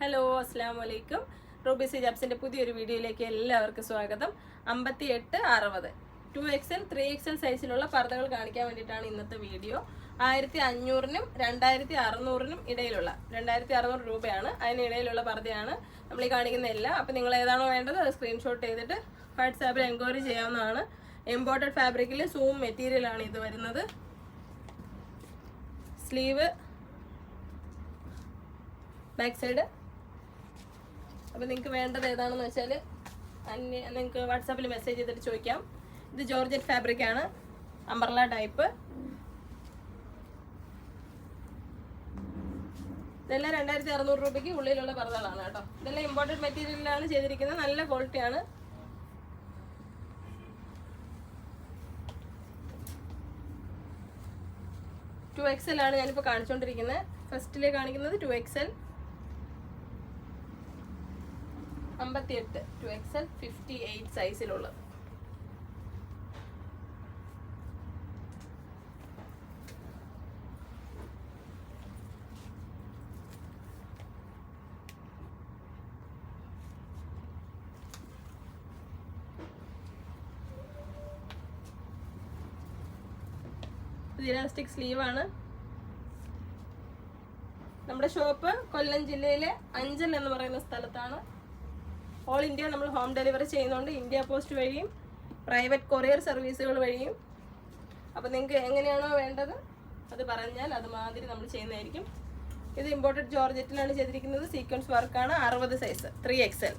Hello അസ്സാം വലൈക്കും Ruby C ജാബ്സിന്റെ പുതിയൊരു വീഡിയോയിലേക്ക് എല്ലാവർക്കും സ്വാഗതം. അമ്പത്തി എട്ട് അറുപത് ടു എക്സൽ ത്രീ എക്സൽ സൈസിലുള്ള പർദ്ദകൾ കാണിക്കാൻ വേണ്ടിയിട്ടാണ് ഇന്നത്തെ വീഡിയോ. ആയിരത്തി അഞ്ഞൂറിനും രണ്ടായിരത്തി അറുന്നൂറിനും ഇടയിലുള്ള രണ്ടായിരത്തി അറുന്നൂറ് രൂപയാണ് അതിനിടയിലുള്ള പർദ്ദയാണ് നമ്മൾ ഈ കാണിക്കുന്ന എല്ലാ. അപ്പം നിങ്ങൾ ഏതാണോ വേണ്ടത് അത് സ്ക്രീൻഷോട്ട് ചെയ്തിട്ട് വാട്സാപ്പിൽ എൻക്വയറി ചെയ്യാവുന്നതാണ്. എംബോർഡഡ് ഫാബ്രിക്കിൽ സൂം മെറ്റീരിയലാണ് ഇത് വരുന്നത്. സ്ലീവ് ബാക്ക് സൈഡ് അപ്പോൾ നിങ്ങൾക്ക് വേണ്ടത് ഏതാണെന്ന് വെച്ചാൽ അന്യ നിങ്ങൾക്ക് വാട്സാപ്പിൽ മെസ്സേജ് ചെയ്തിട്ട് ചോദിക്കാം. ഇത് ജോർജറ്റ് ഫാബ്രിക് ആണ്. അംബർല ടൈപ്പ് ഇതെല്ലാം രണ്ടായിരത്തി അറുന്നൂറ് രൂപയ്ക്ക് ഉള്ളിലുള്ള പർദ്ദകളാണ് കേട്ടോ. ഇതെല്ലാം ഇമ്പോർട്ടന്റ് മെറ്റീരിയലിലാണ് ചെയ്തിരിക്കുന്നത്. നല്ല ക്വാളിറ്റിയാണ് ടു എക്സൽ ആണ് ഞാനിപ്പോൾ കാണിച്ചുകൊണ്ടിരിക്കുന്നത് ഫസ്റ്റിലെ കാണിക്കുന്നത് ടു എക്സൽ അമ്പത്തിയെട്ട് ടു എക്സൽ ഫിഫ്റ്റി എയ്റ്റ് സൈസിലുള്ളത് ഇലാസ്റ്റിക് സ്ലീവ് ആണ് നമ്മുടെ ഷോപ്പ് കൊല്ലം ജില്ലയിലെ അഞ്ചൽ എന്ന് പറയുന്ന സ്ഥലത്താണ്. ഓൾ ഇന്ത്യ നമ്മൾ ഹോം ഡെലിവറി ചെയ്യുന്നുണ്ട് ഇന്ത്യ പോസ്റ്റ് വഴിയും പ്രൈവറ്റ് കൊറിയർ സർവീസുകൾ വഴിയും. അപ്പോൾ നിങ്ങൾക്ക് എങ്ങനെയാണോ വേണ്ടത് അത് പറഞ്ഞാൽ അതുമാതിരി നമ്മൾ ചെയ്യുന്നതായിരിക്കും. ഇത് ഇമ്പോർട്ടഡ് ജോർജറ്റിലാണ് ചെയ്തിരിക്കുന്നത്. സീക്വൻസ് വർക്കാണ് അറുപത് സൈസ് ത്രീ എൽ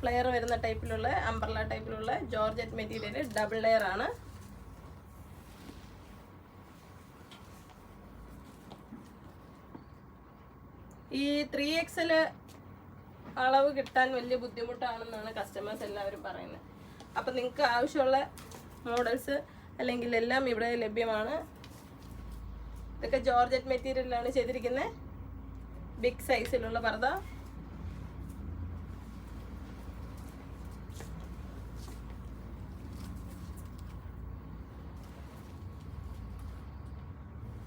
ഫ്ലെയർ വരുന്ന ടൈപ്പിലുള്ള അംബർല ടൈപ്പിലുള്ള ജോർജറ്റ് മെറ്റീരിയൽ ഡബിൾ ലെയർ ആണ്. ഈ ത്രീ എക്സൽ അളവ് കിട്ടാൻ വലിയ ബുദ്ധിമുട്ടാണെന്നാണ് കസ്റ്റമേഴ്സ് എല്ലാവരും പറയുന്നത്. അപ്പം നിങ്ങൾക്ക് ആവശ്യമുള്ള മോഡൽസ് അല്ലെങ്കിൽ എല്ലാം ഇവിടെ ലഭ്യമാണ്. ഇതൊക്കെ ജോർജറ്റ് മെറ്റീരിയലാണ് ചെയ്തിരിക്കുന്നത് ബിഗ് സൈസിലുള്ള പർദ്ദ.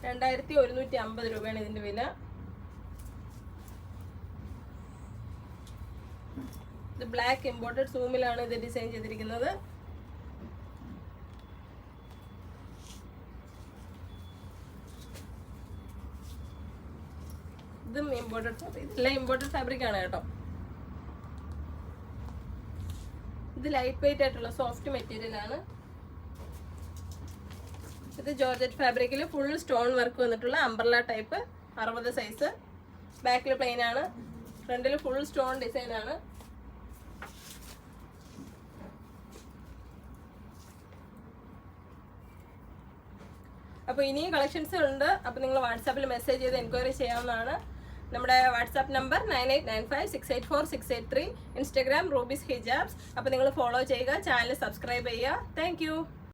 രണ്ടായിരത്തി ഒരുന്നൂറ്റി അമ്പത് രൂപയാണ് ഇതിന്റെ വില. ഇത് ബ്ലാക്ക് ഇമ്പോർട്ടഡ് സൂമിലാണ് ഇത് ഡിസൈൻ ചെയ്തിരിക്കുന്നത്. ഇതും ഇമ്പോർട്ടഡ് ഫാബ്രിക് ഇതെല്ലാം ഇമ്പോർട്ടഡ് ഫാബ്രിക് ആണ് കേട്ടോ. ഇത് ലൈറ്റ് വെയിറ്റ് ആയിട്ടുള്ള സോഫ്റ്റ് മെറ്റീരിയൽ ആണ്. ഇത് ജോർജറ്റ് ഫാബ്രിക്കിൽ ഫുൾ സ്റ്റോൺ വർക്ക് വന്നിട്ടുള്ള അംബ്രല ടൈപ്പ് അറുപത് സൈസ് ബാക്കിൽ പ്ലെയിൻ ആണ്. ഫ്രണ്ടിൽ ഫുൾ സ്റ്റോൺ ഡിസൈൻ ആണ്. അപ്പോൾ ഇനിയും കളക്ഷൻസ് ഉണ്ട്. അപ്പോൾ നിങ്ങൾ വാട്സാപ്പിൽ മെസ്സേജ് ചെയ്ത് എൻക്വയറി ചെയ്യാവുന്നതാണ്. നമ്മുടെ WhatsApp number nine eight nine five six eight four six eight three Instagram Ruby's hijabs അപ്പോൾ നിങ്ങൾ ഫോളോ ചെയ്യുക ചാനൽ സബ്സ്ക്രൈബ് ചെയ്യുക. താങ്ക്